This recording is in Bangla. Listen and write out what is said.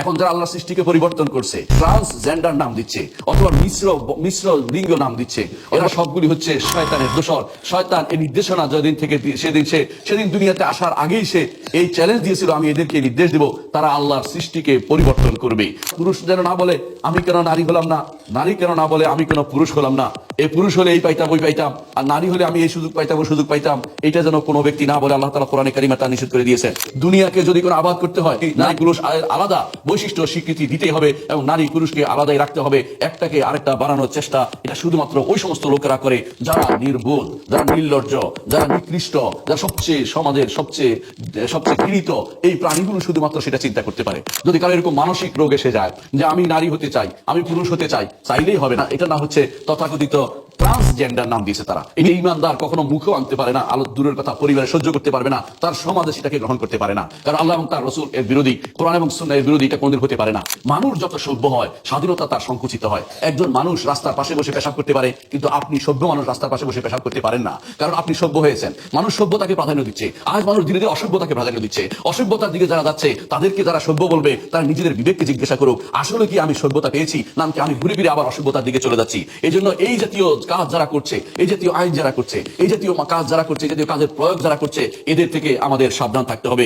এখন যারা আল্লাহ সৃষ্টিকে পরিবর্তন করছে ট্রান্সজেন্ডার নাম দিচ্ছে, অথবা মিশ্র মিশ্র লিঙ্গ নাম দিচ্ছে, এরা সবগুলি হচ্ছে শয়তানের দোষর। শয়তান এই নির্দেশনা যেদিন থেকে সেদিন সে সেদিন দুনিয়াতে আসার আগেই সে এই চ্যালেঞ্জ দিয়েছিল, আমি এদেরকে নির্দেশ দেব, তারা আল্লাহর সৃষ্টিকে পরিবর্তন করবে। পুরুষ যেন না বলে, আমি কেন নারী হলাম না? নারী কেন না বলে, আমি কেন পুরুষ হলাম না? এই পুরুষ হলে এই পাইতাম ওই পাইতাম। আর নারী হলে আমি এই সুযোগ পাইতাম ওই সুযোগ পাইতাম। এটা যেন কোনো ব্যক্তি না বলে আল্লাহ তালা কোরআনে কারিমা তা নিষেধ করে দিয়েছেন। দুনিয়াকে যদি কোনো আবাদ করতে হয় নারী পুরুষ আলাদা বৈশিষ্ট্য স্বীকৃতি দিতেই হবে এবং নারী পুরুষকে আলাদাই রাখতে হবে। একটাকে আরেকটা বানানোর চেষ্টা এটা শুধুমাত্র ওই সমস্ত লোকেরা করে যারা নির্বোধ যারা নির্লজ্জ যারা নিকৃষ্ট যারা সবচেয়ে সমাজের সবচেয়ে সবচেয়ে ঘৃণিত এই প্রাণীগুলো শুধুমাত্র সেটা চিন্তা করতে পারে। যদি কারও এরকম মানসিক রোগ এসে যায় যে আমি নারী হতে চাই আমি পুরুষ হতে চাই চাইলেই হবে না। এটা না হচ্ছে তথাকথিত ট্রান্সজেন্ডার নাম দিয়েছে তারা। এই ইমানদার কখনো মুখেও আনতে পারে না, আলো দূরের কথা পরিবারে সহ্য করতে পারবে না, তার সমাজে সেটাকে গ্রহণ করতে পারে না। কারণ আল্লাহ এবং তার রসুল এর বিরোধী, কোরআন এবং সুন্নাহ এর বিরোধী এটা কোনদিন হতে পারে না। মানুষ যত সভ্য হয়, স্বাধীনতা তার সংকুচিত হয়। একজন মানুষ রাস্তার পাশে বসে পেশাব করতে পারে, কিন্তু আপনি সভ্য মানুষ রাস্তার পাশে বসে পেশাব করতে পারেন না। কারণ আপনি সভ্য হয়েছেন। মানুষ সভ্যতাকে প্রাধান্য দিচ্ছে। আজ মানুষ ধীরে ধীরে অসভ্যতাকে প্রাধান্য দিচ্ছে। অসভ্যতার দিকে যারা যাচ্ছে, তাদেরকে যারা সভ্য বলবে, তারা নিজেদের বিবেককে জিজ্ঞাসা করুক, আসলে কি আমি সভ্যতা পেয়েছি? নামকে আমি ঘুরে ফিরে আবার অসভ্যতার দিকে চলে যাচ্ছি। এই জন্য এই জাতীয় কাজ যারা করছে, এই জাতীয় আইন যারা করছে, এই জাতীয় কাজ যারা করছে, এই জাতীয় কাজের প্রয়োগ যারা করছে, এদের থেকে আমাদের সাবধান থাকতে হবে।